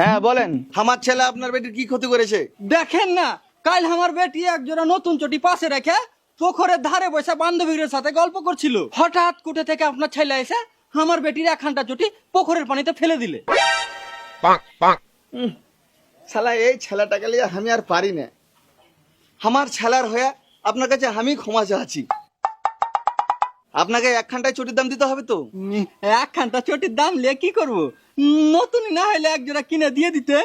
হ্যাঁ বলেন। আমার ছেলে আপনার বেটির কি ক্ষতি করেছে? দেখেন না কাল আমার বেটি একজোড়া নতুন চটি পাশে রেখে পোখরের ধারে বসে বান্ধবীর সাথে গল্প করছিল। হঠাৎ কুটে থেকে আপনার ছেলে এসে আমার বেটির একখানটা চটি পোখরের পানিতে ফেলে দিলে। শালা এই ছেলেটাকে লিয়ে আমি আর পারি না। আমার ছেলার হয়ে আপনার কাছে আমি ক্ষমা চাচ্ছি। আপনাকে একখানটায় চটির দাম দিতে হবে তো? একখানটা চটির দাম নিয়ে কি করব? নতুন না হলে এক জোড়া কিনে দিয়ে দিতেন।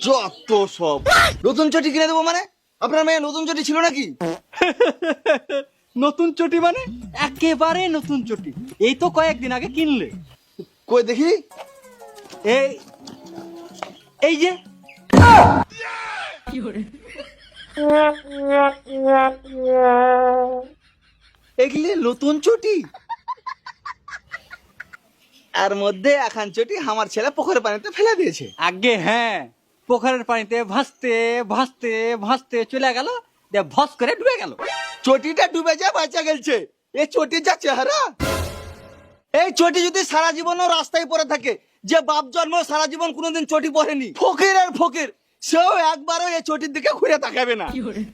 যত সব। নতুন চটি কিনে দেবো মানে? আপনার মেয়ে নতুন চটি ছিল নাকি? নতুন চটি মানে? একেবারে নতুন চটি। এই তো কয়েকদিন আগে কিনলে। কই দেখি? এই এই যে। এগুলি নতুন চটি। আর মধ্যে এখান চটি আমার ছেলে পুকুরের পানিতে ফেলে দিয়েছে। আগে হ্যাঁ পোখরের পানিতে ভাসতে ভাসতে ভাসতে চলে গেল দিয়ে ভস করে ডুবে গেল। চটিটা ডুবে যা বাঁচা গেলছে। এই চটি যা চেহারা। এই চটি যদি সারা জীবনও রাস্তায় পড়ে থাকে যে বাপ জন্ম সারা জীবন কোনোদিন চটি পরেনি ফকির আর ফকির সেও একবারও এই চটির দিকে ঘুরে তাকাবে না।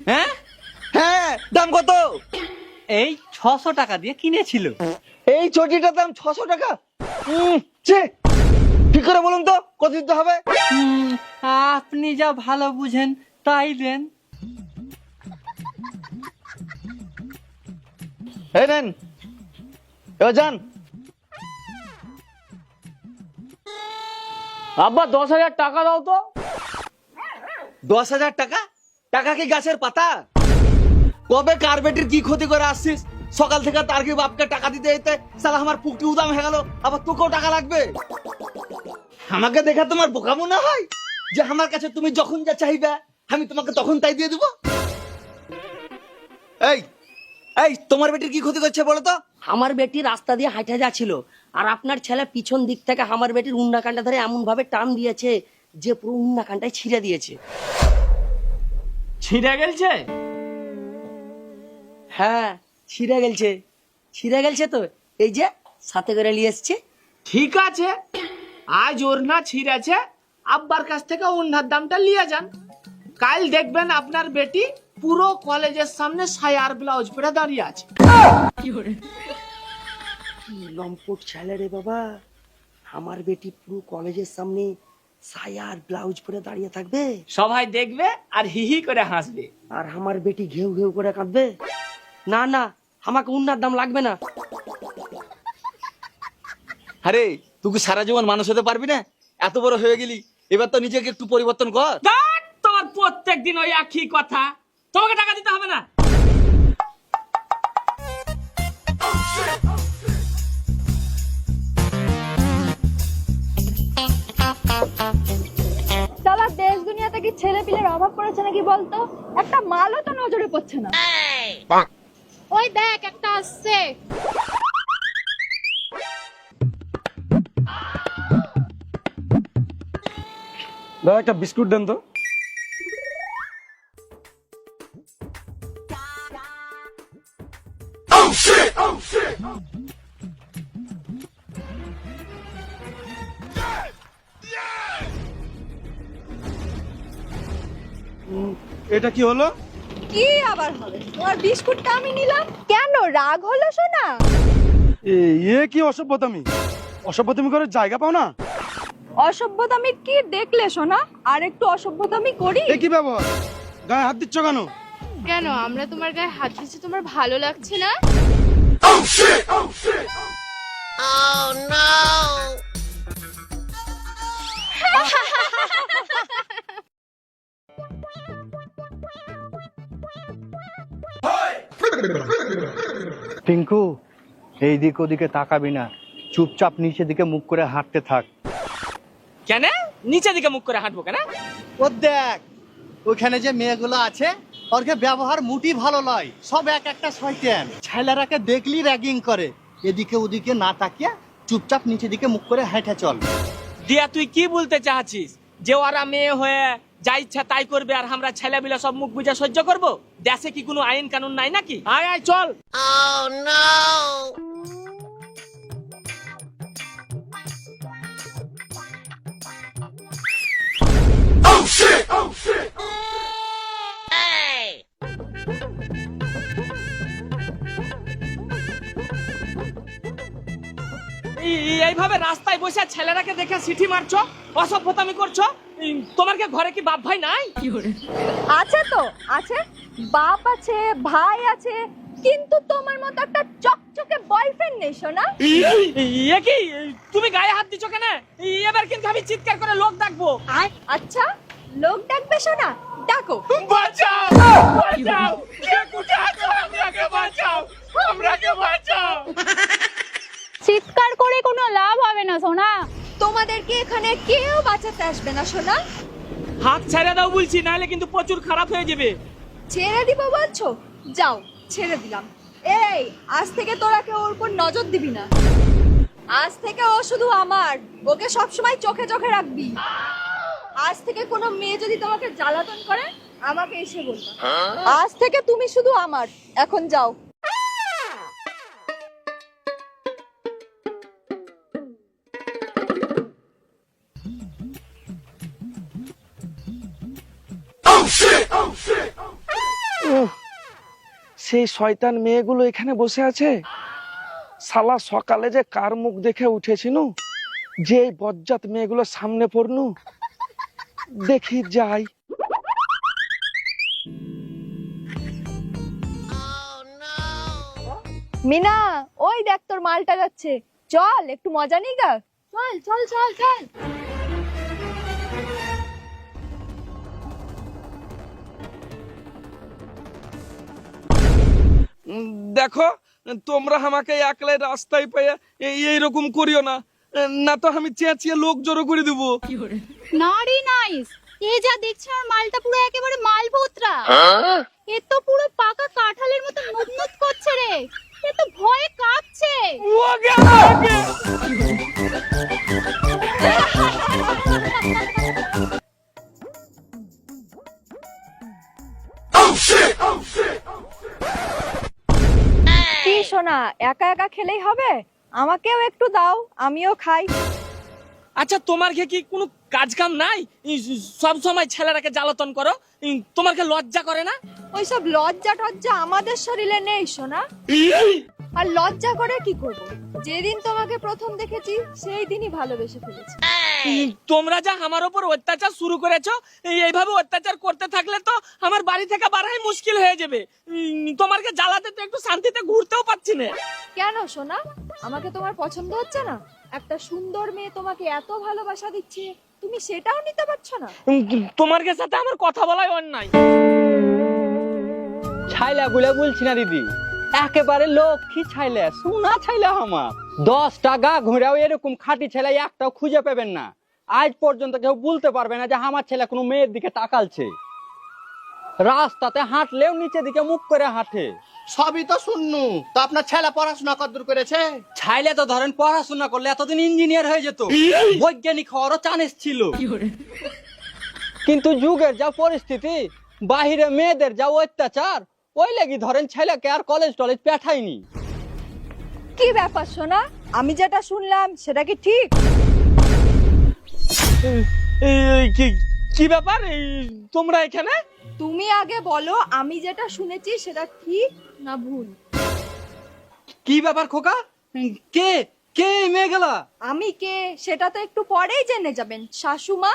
হ্যাঁ? হ্যাঁ দাম কত? এই ছশো টাকা দিয়ে কিনেছিল। এই চটিটার দাম ছশো টাকা? ঠিক করে বলুন তো কত দিতে হবে? আপনি যা ভালো বুঝেন তাই দেন। এই নেন। এবার যান। আব্বা দশ হাজার টাকা দাও তো। দশ হাজার টাকা? টাকা কি গাছের পাতা? কবে কার বেটির কি ক্ষতি করে আসছিস? সকাল থেকে তার কি বাপকে টাকা দিতে দিতে সালা আমার পুকটি উদাম হয়ে গেল আবার তোকেও টাকা লাগবে? আমাকে দেখে তোমার বোকা মনে হয় যে আমার কাছে তুমি যখন যা চাইবে আমি তোমাকে তখন তাই দিয়ে দেবো? এই এই তোমার বেটির কি ক্ষতি করছে বলো তো? আমার বেটি রাস্তা দিয়ে হাঁটে যাচ্ছিল আর আপনার ছেলে পিছন দিক থেকে আমার বেটির উন্নাকানটা ধরে এমন ভাবে টান দিয়েছে যে পুরো উন্নাকানটাই ছিঁড়ে দিয়েছে। ছিঁড়ে গেলছে? হ্যাঁ ছিঁড়ে গেলছে। ছিঁড়ে গেলছে তো? এই যে সাথে করে নিয়ে এসছে। ঠিক আছে। আজ ওর না ছিঁড়েছে। আব্বার কাছ থেকে অন্যার দামটা নিয়ে যান। কাল দেখবেন আপনার বেটি পুরো কলেজের সামনে সায়ার ব্লাউজ পরে দাঁড়িয়ে আছে। কি লম্পট ছেলে রে বাবা। আমার বেটি পুরো কলেজের সামনে সায়ার ব্লাউজ পরে দাঁড়িয়ে থাকবে। সবাই দেখবে আর হি হি করে হাসবে। আর আমার বেটি ঘেউ ঘেউ করে কাঁদবে। না না আমাকে উন্নার দাম লাগবে না। আরে তুই কি সারা জীবন মানুষ হতে পারবি না? এত বড় হয়ে গেলি এবার তো নিজেকে একটু পরিবর্তন কর। তোমার প্রত্যেক দিন ওই একই কথা। তোমাকে টাকা দিতে হবে না। সালা দেশ দুনিয়াতে কি ছেলে পিলের অভাব পড়েছে নাকি বলতো? একটা মালও তো নজরে পড়ছে না। ওই দেখ একটা আসছে। দাদা একটা বিস্কুট দেন তো। উম, এটা কি হলো? কি আবার হবে? তোমার বিস্কুটটা আমি নিলাম। কেন? রাগ হলো শোনা এ- এ কি অসভ্যতামি? অসভ্যতামি করে জায়গা পাও না? অসভ্যতামি কি দেখলে শোনা আর একটু অসভ্যতামি করি। এ কি ব্যবহার? গায়ে হাত দিচ্ছ কেন? কেন? আমরা তোমার গায়ে হাত দিচ্ছি তোমার ভালো লাগছে না? টিঙ্কু এই দিক ওদিকে তাকাবি না। চুপচাপ নিচে দিকে মুখ করে হাঁটতে থাক। কেন? নিচে দিকে মুখ করে হাঁটবো কেন? ও দেখ ওখানে যে মেয়েগুলো আছে ওরকে ব্যবহার মুটি ভালো লয় সব এক একটা শয়তান। ছেলেরাকে দেখলি র্যাগিং করে এদিকে ওদিকে না তাকিয়ে চুপচাপ নিচে দিকে মুখ করে হেঁটে চল। দিয়া তুই কি বলতে চাচ্ছিস? যে ওরা মেয়ে হয়ে যা ইচ্ছা তাই করবে আর আমরা ছেলেবিলা সব মুখ বুঝা সহ্য করব দেশে কি কোনো আইন কানুন নাই নাকি আয় আয় চল Oh, oh shit! Oh shit! এইভাবে রাস্তায় বসে ছেলেরাকে দেখে সিটি মারছো অসভ্যতামি করছ? তোমার কি ঘরে কি বাপ ভাই নাই? আছে তো আছে। বাপ আছে ভাই আছে কিন্তু তোমার মতো একটা চকচকে বয়ফ্রেন্ড নেই সোনা। এ কি? তুমি গায়ে হাত দিছো কেন? এবার কিন্তু আমি চিৎকার করে লোক ডাকবো। আচ্ছা লোক ডাকবে সোনা। ডাকো। বাঁচাও! বাঁচাও! কে কোথায় আছো আমরাকে বাঁচাও আমরাকে বাঁচাও চিৎকার করে কোনো লাভ হবে না সোনা তোমাদেরকে এখানে কেউ বাঁচাতে আসবে না সোনা? হাত ছেড়ে দাও বলছি নাহলে কিন্তু প্রচুর খারাপ হয়ে যাবে। ছেড়ে দিব বলছো? যাও ছেড়ে দিলাম। এই আজ থেকে তোরা কেউ ওর উপর নজর দিবি না। আজ থেকে ও শুধু আমার। ওকে সবসময় চোখে চোখে রাখবি। আজ থেকে কোনো মেয়ে যদি তোমাকে জ্বালাতন করে আমাকে এসে বলবা। আজ থেকে তুমি শুধু আমার। এখন যাও। সেই শয়তান মেয়েগুলো এখানে বসে আছে? সালা সকালে যে কার মুখ দেখে উঠেছিল যে এই বজ্জাত মেয়েগুলো সামনে পড়নু? দেখি যাই। মিনা ওই দেখ তোর মালটা যাচ্ছে। চল একটু মজা নিই গা। চল চল চল চল। দেখো তোমরা আমাকে একলাই রাস্তায় পেয়ে এই- এইরকম করিও না। না তো আমি চেঁচিয়ে লোক জড়ো করে দেবো। নারি নাইস এ যা দেখছে আর মালটা পুরো একেবারে মালভোত্রা এ তো পুরো পাকা কাঁঠালের মতো নুতনুত করছে রে। এ তো ভয়ে কাঁপছে। কি একা একা খেলেই হবে? আমাকেও একটু দাও আমিও খাই। আচ্ছা তোমার কি কোনো কাজ কাম নাই সব সময় ছেলেরাকে জ্বালাতন করো তোমার কি লজ্জা করে না? ওই সব লজ্জা টজ্জা আমাদের শরীরে নেই সোনা। আর লজ্জা করে কি করব? যেদিন তোমাকে প্রথম দেখেছি সেই দিনই ভালোবেসে ফেলেছি। তোমরা যা আমার ওপর অত্যাচার শুরু করেছ এইভাবে অত্যাচার করতে থাকলে তো আমার বাড়ি থেকে বাড়াই মুশকিল হয়ে যাবে। উম, তোমাকে জ্বালাতে তো একটু শান্তিতে ঘুরতেও পাচ্ছি না। কেন সোনা? আমাকে তোমার পছন্দ হচ্ছে না? একটা সুন্দর মেয়ে তোমাকে এত ভালোবাসা দিচ্ছে তুমি সেটাও নিতে পারছ না? তোমার সাথে আমার কথা বলাই অন্যায়। ছাইলা গুলা বলছি না দিদি। একেবারে লক্ষ্মী ছাইলে সোনা ছাইলে আমার। দশ টাকা ঘুরেও এরকম খাঁটি ছেলে একটাও খুঁজে পাবেন না। আজ পর্যন্ত কেউ বলতে পারবে না যে আমার ছেলে কোনো মেয়ের দিকে তাকালছে। রাস্তাতে হাঁটলেও নিচে দিকে মুখ করে হাঁটে। সবই তো শুননু তো আপনার ছেলে পড়াশোনা কদ্দূর করেছে? ছাইলে তো ধরেন পড়াশোনা করলে এতদিন ইঞ্জিনিয়ার হয়ে যেত। বৈজ্ঞানিক হওয়ারও চান্স ছিল। কিন্তু যুগের যা পরিস্থিতি বাহিরে মেয়েদের যা অত্যাচার ওই লাগি ধরেন ছেলেকে আর কলেজ টলেজ পেঠায়নি কি ব্যাপার সোনা? আমি যেটা শুনলাম সেটা কি ঠিক? কি কি ব্যাপার? তোমরা এখানে? তুমি আগে বলো আমি যেটা শুনেছি সেটা ঠিক না ভুল? কি ব্যাপার খোকা? কে কে এই মেয়েগুলা? আমি কে সেটা তো একটু পরেই জেনে যাবেন। শাশুমা?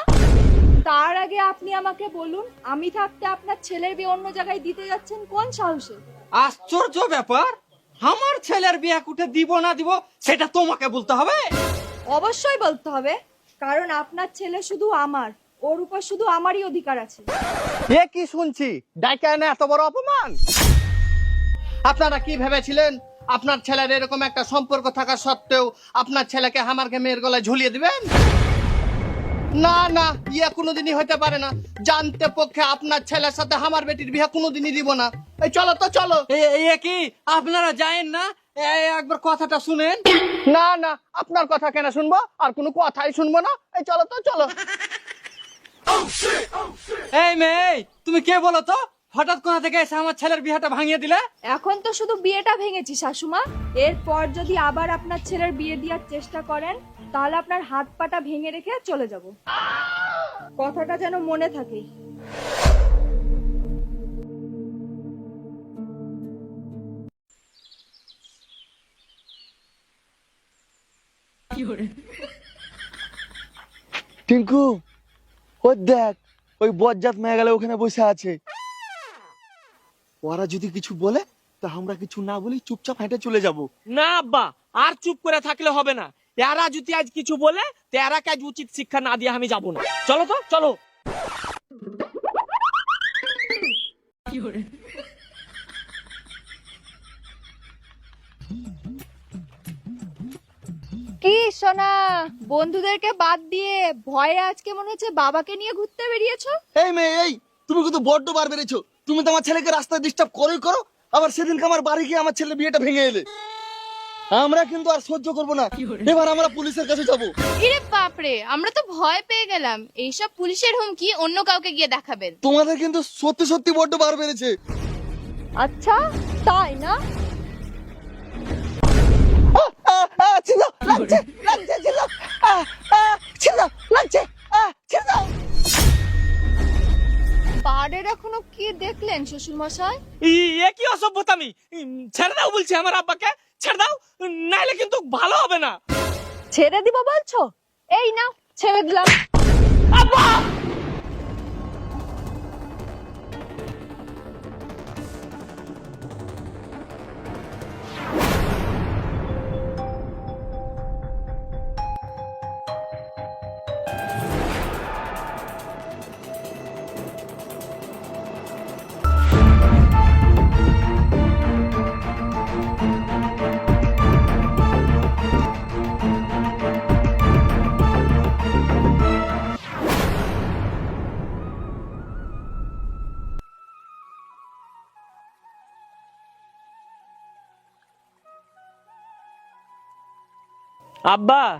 তার আগে আপনি আমাকে বলুন আমি থাকতে আপনার ছেলের বিয়ে অন্য জায়গায় দিতে যাচ্ছেন কোন সাহসে? আশ্চর্য ব্যাপার। আমার ছেলের বিয়ে কুটে দিব না দিব সেটা তোমাকে বলতে হবে? অবশ্যই বলতে হবে কারণ আপনার ছেলে শুধু আমার ওর উপর শুধু আমারই অধিকার আছে। এ কি শুনছি? ডাইকা এনে এত বড় অপমান? আপনারা কি ভেবেছিলেন? আপনার ছেলের এরকম একটা সম্পর্ক থাকা সত্ত্বেও আপনার ছেলেকে হামারকে মেয়ের গলায় ঝুলিয়ে দিবেন? না না ইয়ে কোনোদিনই হতে পারে না। জানতে পক্ষে আপনার ছেলের সাথে আমার বেটির বিয়ে কোনোদিনই দিব না। এই চলো তো চলো। এ- এ কি? আপনারা যায়েন না? এ- একবার কথাটা শুনেন। না না আপনার কথা কেন শুনব? আর কোনো কথাই শুনব না? এই চলো তো চলো। এই মেয়ে তুমি কে বলো তো? হঠাৎ কোথা থেকে এসে আমার ছেলের বিয়েটা ভাঙিয়ে দিলে? এখন তো শুধু বিয়েটা ভেঙেছি শাশুমা। এরপর যদি আবার আপনার ছেলের বিয়ে দেওয়ার চেষ্টা করেন তাহলে আপনার হাত পাটা ভেঙে রেখে চলে যাব। কথাটা যেন মনে থাকে। টিঙ্কু ওই দেখ ওই বজ্জাত মেয়ে গেলে ওখানে বসে আছে। ওরা যদি কিছু বলে তা আমরা কিছু না বলি চুপচাপ হেঁটে চলে যাব। না আব্বা আর চুপ করে থাকলে হবে না। এরা যদি আজ কিছু বলে তো এরাকে আজ উচিত শিক্ষা না দিয়ে আমি যাব না। চলো তো চলো। কি সোনা বন্ধুদেরকে বাদ দিয়ে ভয়ে আজকে মনে হচ্ছে বাবাকে নিয়ে ঘুরতে বেরিয়েছো? এই মেয়ে এই তুমি কিন্তু বড্ড বার বেড়েছো। তুমি তো আমার ছেলেকে রাস্তায় ডিস্টার্ব করোই করো আবার সেদিনকে আমার বাড়ি গিয়ে আমার ছেলে বিয়েটা ভেঙে এলে। আমরা কিন্তু আর সহ্য করব না। এবার আমরা পুলিশের কাছে যাব। ইরে বাপরে আমরা তো ভয় পেয়ে গেলাম। এইসব পুলিশের হুমকি অন্য কাউকে গিয়ে দেখাবেন। তোমাদের কিন্তু সত্যি সত্যি বড্ড বার বেড়েছে। আচ্ছা তাই না। বারের এখনও কি দেখলেন শ্বশুর মশাই ই- এ কি অসভ্যতামি? ছেড়ে দাও বলছি আমার আব্বাকে। ছেড়ে দাও নাইলে কিন্তু ভালো হবে না। ছেড়ে দিব বলছো? এই নাও ছেড়ে দিলাম। আব্বা।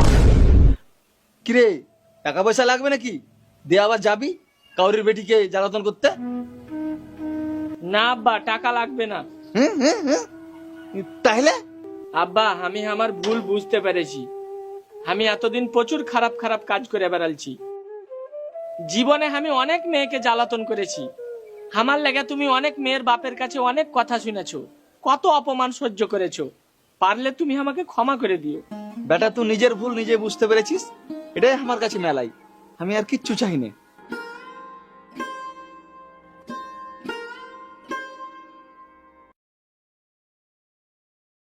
কিরে টাকা পয়সা লাগবে নাকি? দে আবার যাবি কাউরির বেটিকে জ্বালাতন করতে? না আব্বা টাকা লাগবে না। হুম, হুম, হুম। তাহলে? আব্বা আমি আমার ভুল বুঝতে পেরেছি। আমি এতদিন প্রচুর খারাপ খারাপ কাজ করে বেড়ালছি। জীবনে আমি অনেক মেয়েকে জ্বালাতন করেছি। আমার লেগে তুমি অনেক মেয়ের বাপের কাছে অনেক কথা শুনেছো। কত অপমান সহ্য করেছ। পারলে তুমি আমাকে ক্ষমা করে দিও। বেটা, তুই নিজের ভুল নিজে বুঝতে পেরেছিস? এটাই আমার কাছে মেলাই আমি আর কিচ্ছু চাই না